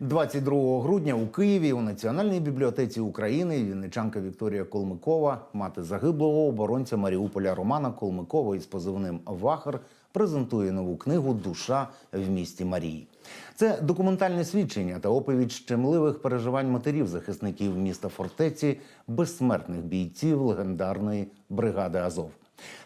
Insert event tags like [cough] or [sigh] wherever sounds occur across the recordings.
22 грудня у Києві у Національній бібліотеці України вінничанка Вікторія Колмикова, мати загиблого оборонця Маріуполя Романа Колмикова із позивним Вахар, презентує нову книгу Душа в місті Марії. Це документальне свідчення та оповідь щемливих переживань матерів захисників міста фортеці, безсмертних бійців легендарної бригади Азов.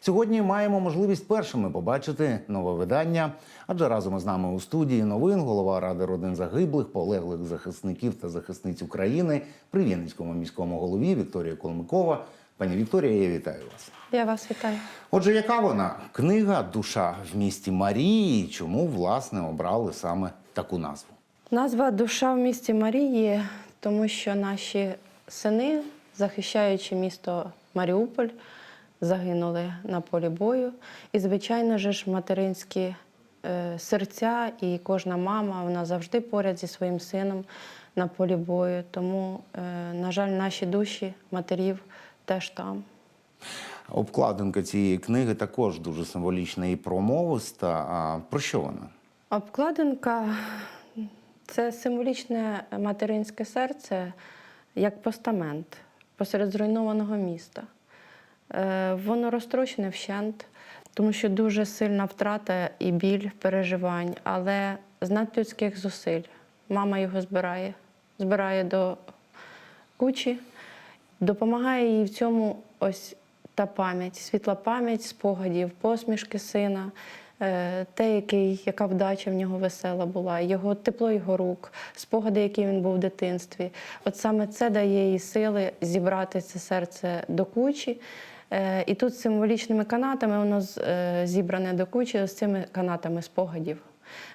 Сьогодні маємо можливість першими побачити нове видання, адже разом із нами у студії новин голова ради родин загиблих, полеглих захисників та захисниць України при Вінницькому міському голові Вікторія Колмикова. Пані Вікторія, я вітаю вас. Я вас вітаю. Отже, яка вона книга Душа в місті Марії? Чому власне обрали саме таку назву? Назва Душа в місті Марії, тому що наші сини, захищаючи місто Маріуполь, загинули на полі бою. І, звичайно ж, материнські е, серця і кожна мама вона завжди поряд зі своїм сином на полі бою. Тому, е, на жаль, наші душі матерів теж там. Обкладинка цієї книги також дуже символічна і промовиста. А про що вона? Обкладинка це символічне материнське серце як постамент посеред зруйнованого міста. Е, Воно розтрощене вщент, тому що дуже сильна втрата і біль переживань, але з надлюдських зусиль мама його збирає, збирає до кучі, допомагає їй в цьому ось та пам'ять, світла пам'ять спогадів, посмішки сина, е, те, який, яка вдача в нього весела була, його тепло його рук, спогади, які він був в дитинстві. От саме це дає їй сили зібрати це серце до кучі. Е, І тут символічними канатами воно е, зібране до кучі з цими канатами спогадів.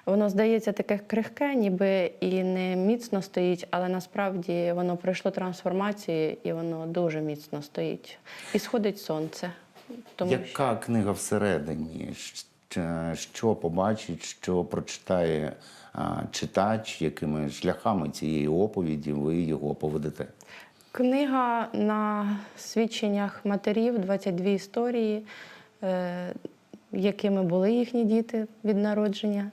Воно здається таке крихке, ніби і не міцно стоїть, але насправді воно пройшло трансформацію і воно дуже міцно стоїть. І сходить сонце. Тому що Яка книга всередині? Що побачить, що прочитає читач, якими шляхами цієї оповіді ви його поведете? Книга на свідченнях матерів 22 історії, е, якими були їхні діти від народження,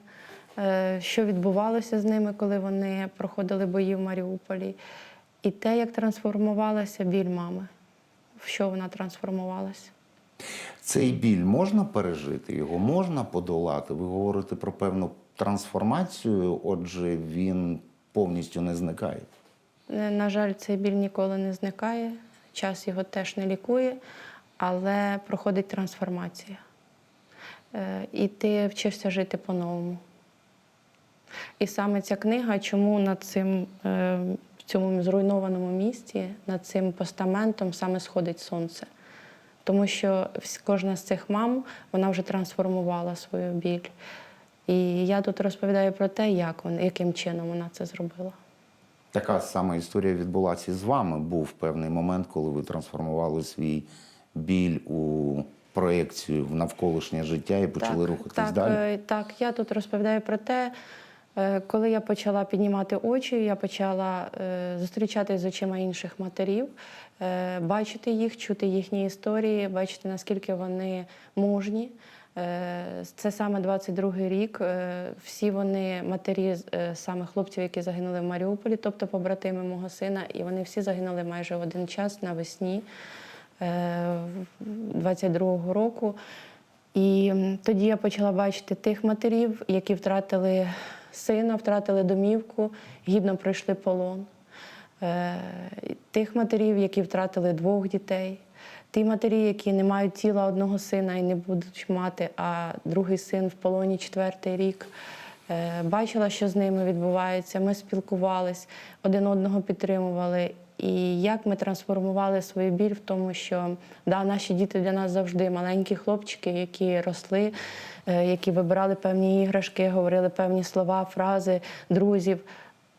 е, що відбувалося з ними, коли вони проходили бої в Маріуполі, і те, як трансформувалася біль мами, в що вона трансформувалася. Цей біль можна пережити, його можна подолати. Ви говорите про певну трансформацію, отже, він повністю не зникає. Е, На жаль, цей біль ніколи не зникає, час його теж не лікує, але проходить трансформація. Е, І ти вчишся жити по-новому. І саме ця книга, чому над цим, е, в цьому зруйнованому місті, над цим постаментом саме сходить сонце. Тому що кожна з цих мам вона вже трансформувала свою біль. І я тут розповідаю про те, як вона, яким чином вона це зробила. Така сама історія відбулася і з вами. Був певний момент, коли ви трансформували свій біль у проекцію в навколишнє життя і почали рухатись так, далі. е, Так, я тут розповідаю про те, е, коли я почала піднімати очі, я почала е, зустрічатися з очима інших матерів, бачити їх, чути їхні історії, бачити, наскільки вони мужні. Е, Це саме 22-й рік. Е, Всі вони матері е, саме хлопців, які загинули в Маріуполі, тобто побратими мого сина, і вони всі загинули майже в один час навесні. 22-го року. І тоді я почала бачити тих матерів, які втратили сина, втратили домівку, гідно пройшли полон. Е, Тих матерів, які втратили двох дітей, ті матері, які не мають тіла одного сина і не будуть мати, а другий син в полоні четвертий рік. Е, Бачила, що з ними відбувається. Ми спілкувались, один одного підтримували. І як ми трансформували свою біль в тому, що да, наші діти для нас завжди маленькі хлопчики, які росли, е, які вибирали певні іграшки, говорили певні слова, фрази, друзів.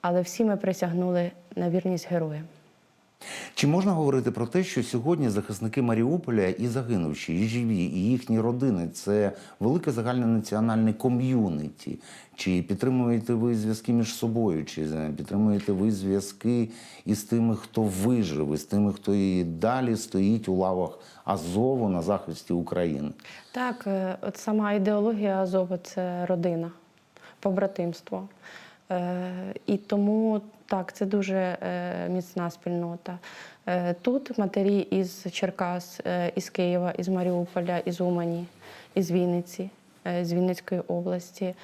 Але всі ми присягнули на вірність героям. Чи можна говорити про те, що сьогодні захисники Маріуполя і загинувші, і живі, і їхні родини це велике загальнонаціональне ком'юніті? Чи підтримуєте ви зв'язки між собою? Чи підтримуєте ви зв'язки із тими, хто вижив, із тими, хто і далі стоїть у лавах Азову на захисті України? Так, е, от сама ідеологія Азова це родина, побратимство. Е, І тому так, це дуже е, міцна спільнота. Е, Тут матері із Черкас, е, із Києва, із Маріуполя, із Умані, із Вінниці, з Вінницької області.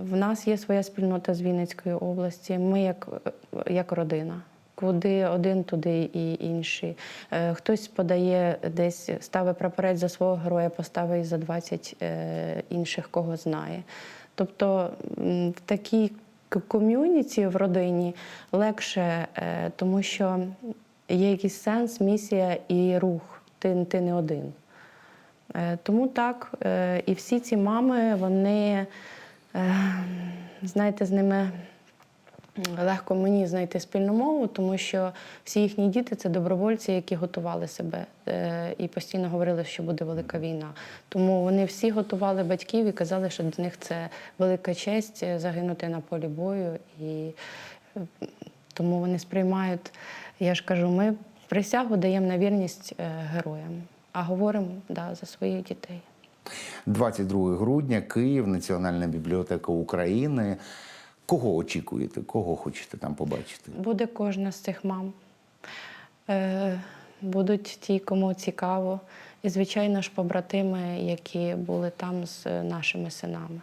В нас є своя спільнота з Вінницької області. Ми як, як родина. Куди один, туди і інший. Хтось подає десь, ставить прапорець за свого героя, поставить за 20 е, інших, кого знає. Тобто в такій ком'юніті в родині легше, е, тому що є якийсь сенс, місія і рух. Ти, ти не один. Е, Тому так, е, і всі ці мами, вони, знаєте, з ними легко мені знайти спільну мову, тому що всі їхні діти це добровольці, які готували себе е, і постійно говорили, що буде велика війна. Тому вони всі готували батьків і казали, що для них це велика честь е, загинути на полі бою. І е, тому вони сприймають, я ж кажу, ми присягу даємо на вірність героям, а говоримо да, за своїх дітей. 22 грудня, Київ, Національна бібліотека України. Кого очікуєте? Кого хочете там побачити? Буде кожна з цих мам. Е, будуть ті, кому цікаво. І, звичайно ж, побратими, які були там з нашими синами.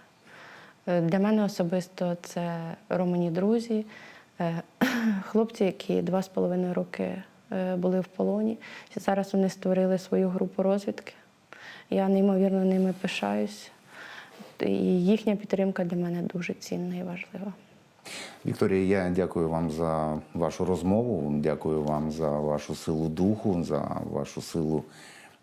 Е, Для мене особисто це романі друзі, е, [clears throat] хлопці, які два з половиною роки були в полоні. Зараз вони створили свою групу розвідки. Я неймовірно ними пишаюсь. І їхня підтримка для мене дуже цінна і важлива. Вікторія, я дякую вам за вашу розмову. Дякую вам за вашу силу духу, за вашу силу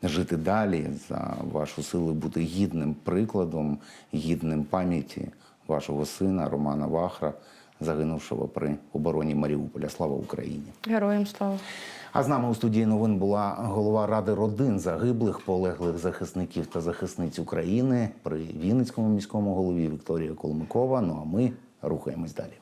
жити далі, за вашу силу бути гідним прикладом, гідним пам'яті вашого сина Романа Вахра, загинувшого при обороні Маріуполя. Слава Україні! Героям слава! А з нами у студії новин була голова ради родин загиблих, полеглих захисників та захисниць України при Вінницькому міському голові Вікторія Колмикова. Ну а ми рухаємось далі.